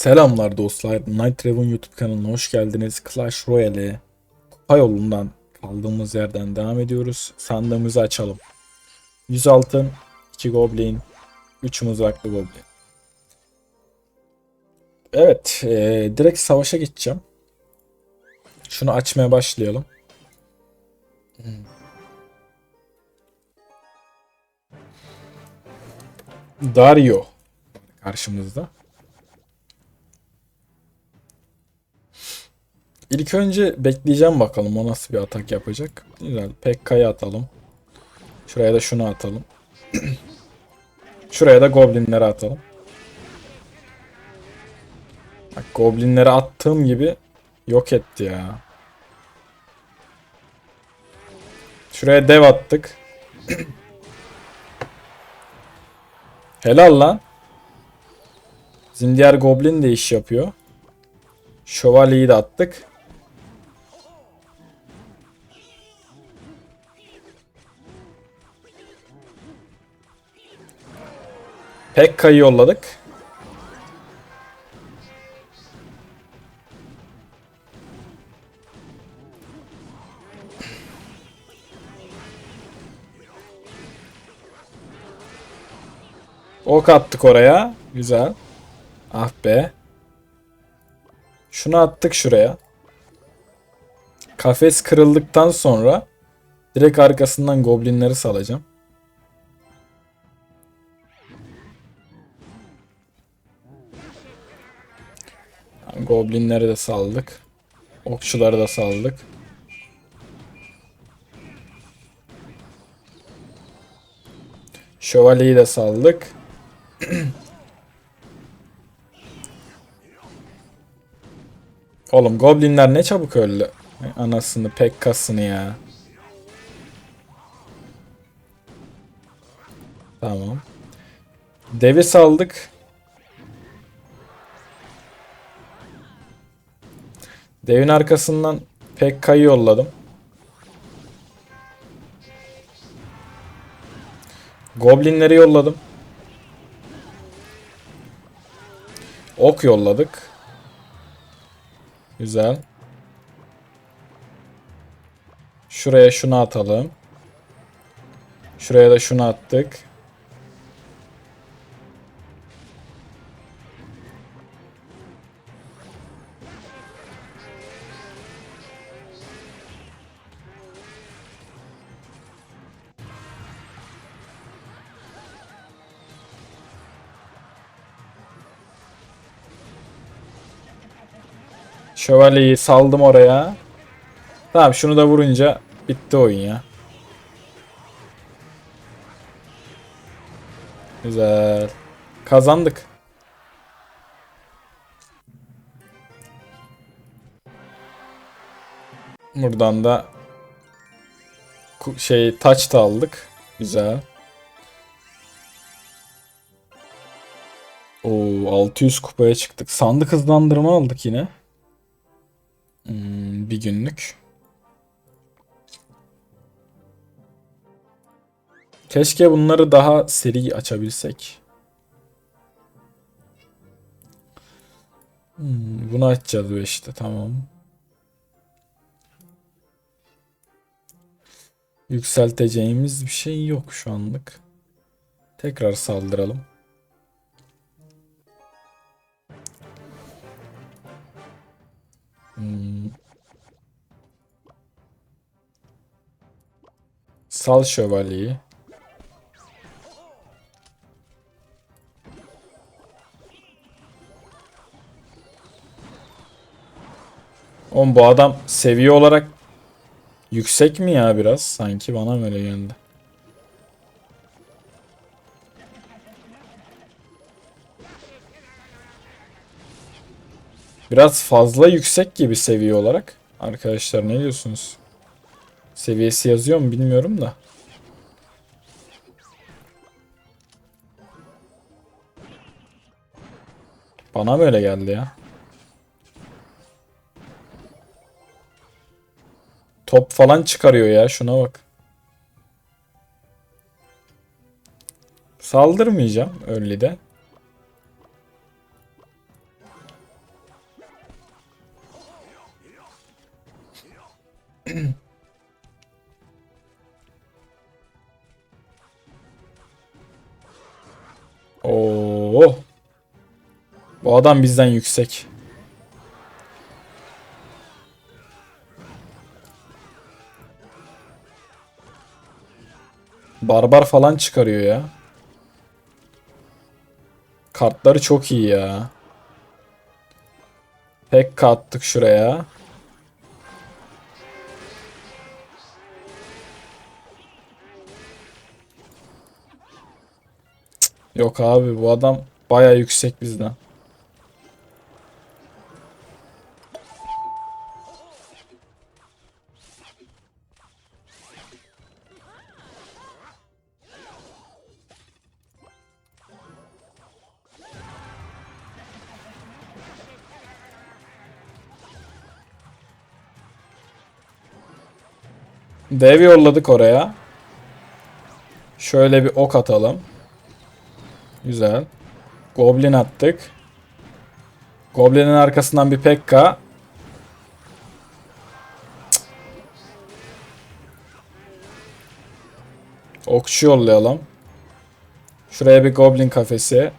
Selamlar dostlar. Night Raven YouTube kanalına hoş geldiniz. Clash Royale kupa yolundan kaldığımız yerden devam ediyoruz. Sandığımızı açalım. 100 altın, 2 goblin, 3 mızraklı goblin. Evet, eee, direkt savaşa geçeceğim. Şunu açmaya başlayalım. Dario karşımızda. İlk önce bekleyeceğim bakalım o nasıl bir atak yapacak. Güzel. Pekka'yı atalım. Şuraya da şunu atalım. Şuraya da goblinleri atalım. Bak goblinleri attığım gibi yok etti ya. Şuraya dev attık. Helal lan. Bizim goblin de iş yapıyor. Şövalyeyi de attık. Pekka'yı yolladık. Ok attık oraya. Güzel. Ah be. Şunu attık şuraya. Kafes kırıldıktan sonra direkt arkasından goblinleri salacağım. Goblinleri de saldık. Okçuları da saldık. Şövalyeyi de saldık. Oğlum goblinler ne çabuk öldü. Anasını pekkasını ya. Tamam. Devi saldık. Devin arkasından Pekka'yı yolladım. Goblinleri yolladım. Ok yolladık. Güzel. Şuraya şunu atalım. Şuraya da şunu attık. Şövalyeyi saldım oraya. Tamam şunu da vurunca bitti oyun ya. Güzel. Kazandık. Buradan da şey taç da aldık. Güzel. Oo 600 kupaya çıktık. Sandık hızlandırma aldık yine. Hmm, bir günlük. Keşke bunları daha seri açabilsek. Hmm, bunu açacağız bu işte tamam. Yükselteceğimiz bir şey yok şu anlık. Tekrar saldıralım. Sal şövalyeyi. Oğlum bu adam seviye olarak yüksek mi ya biraz? Sanki bana öyle geldi. Biraz fazla yüksek gibi seviye olarak. Arkadaşlar ne diyorsunuz? Seviyesi yazıyor mu bilmiyorum da. Bana mı öyle geldi ya? Top falan çıkarıyor ya şuna bak. Saldırmayacağım early'de. Oo. Bu adam bizden yüksek. Barbar falan çıkarıyor ya. Kartları çok iyi ya. Pek attık şuraya. Yok abi bu adam baya yüksek bizden. Dev yolladık oraya. Şöyle bir ok atalım. Güzel. Goblin attık. Goblin'in arkasından bir Pekka. Okçu yollayalım. Şuraya bir Goblin kafesi.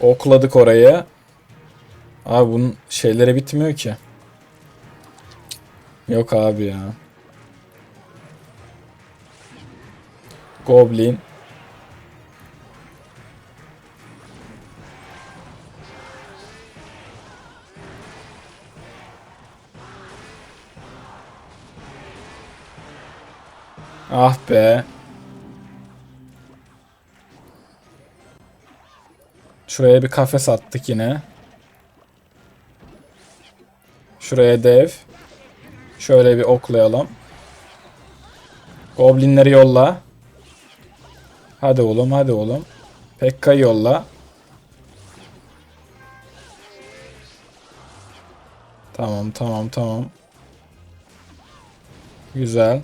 Okladık orayı. Abi bunun şeyleri bitmiyor ki. Yok abi ya. Goblin. Ah be. Şuraya bir kafes attık yine. Şuraya dev. Şöyle bir oklayalım. Goblinleri yolla. Hadi oğlum hadi oğlum. Pekka yolla. Tamam tamam tamam. Güzel.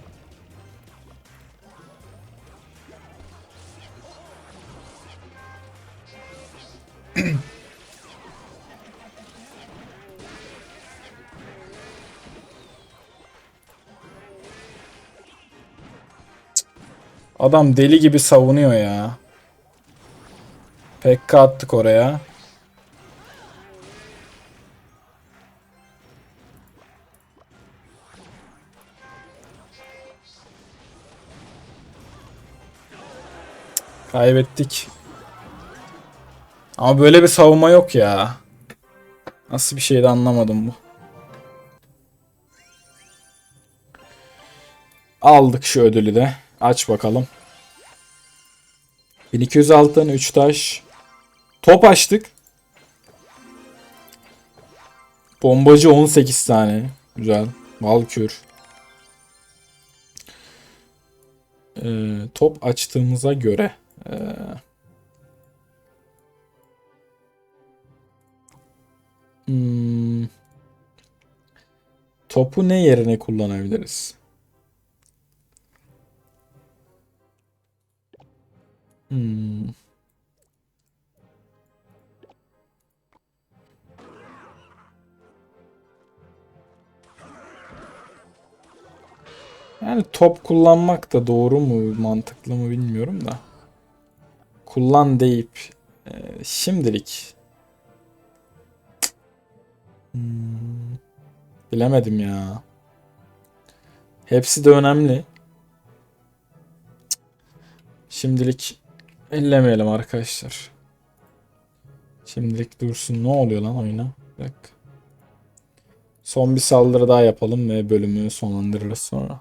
Adam deli gibi savunuyor ya. Pekka attık oraya. Kaybettik. Ama böyle bir savunma yok ya. Nasıl bir şeydi anlamadım bu. Aldık şu ödülü de. Aç bakalım. 1200 altın 3 taş. Top açtık. Bombacı 18 tane. Güzel. Valkür. Ee, top açtığımıza göre. Ee, hmm, topu ne yerine kullanabiliriz? Hmm. Yani top kullanmak da doğru mu, mantıklı mı bilmiyorum da. Kullan deyip e, şimdilik Hmm, bilemedim ya. Hepsi de önemli. Şimdilik ellemeyelim arkadaşlar. Şimdilik dursun. Ne oluyor lan oyuna? Bir dakika. Son bir saldırı daha yapalım ve bölümü sonlandırırız sonra.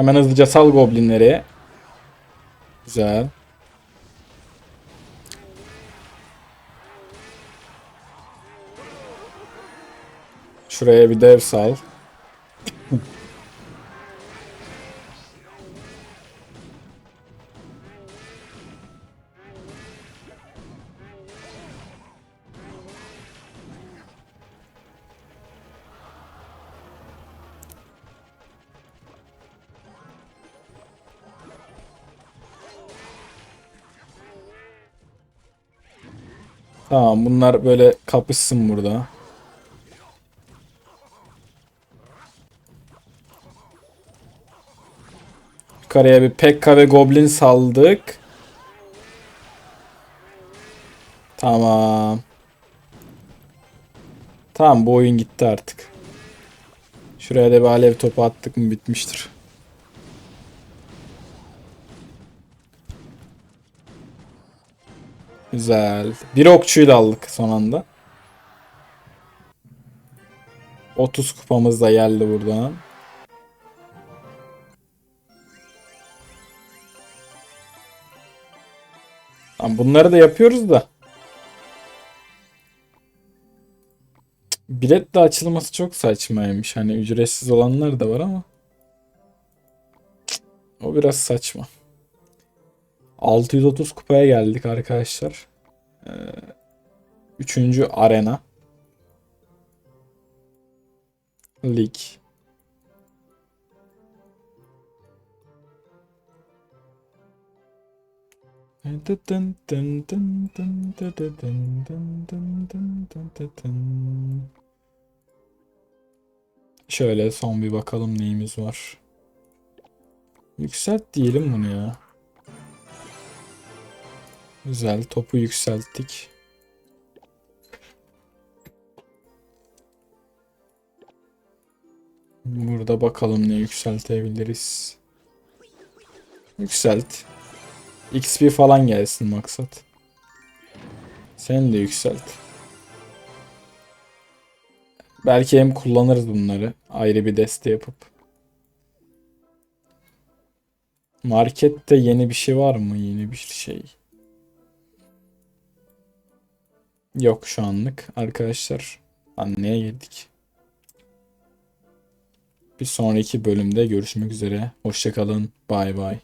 Hemen hızlıca sal goblinleri. Güzel. Şuraya bir dev sal. Tamam bunlar böyle kapışsın burada. Yukarıya bir Pekka ve Goblin saldık. Tamam. Tamam bu oyun gitti artık. Şuraya da bir alev topu attık mı bitmiştir. Güzel. Bir okçuyla aldık son anda. 30 kupamız da geldi buradan. Tamam, bunları da yapıyoruz da. Bilet de açılması çok saçmaymış. Hani ücretsiz olanlar da var ama. O biraz saçma. 630 kupaya geldik arkadaşlar. Ee, üçüncü arena. Lig. Şöyle son bir bakalım neyimiz var. Yükselt diyelim bunu ya. Güzel topu yükselttik. Burada bakalım ne yükseltebiliriz. Yükselt. XP falan gelsin maksat. Sen de yükselt. Belki hem kullanırız bunları. Ayrı bir deste yapıp. Markette yeni bir şey var mı? Yeni bir şey. Yok şu anlık. Arkadaşlar anneye girdik. Bir sonraki bölümde görüşmek üzere. Hoşçakalın. Bay bay.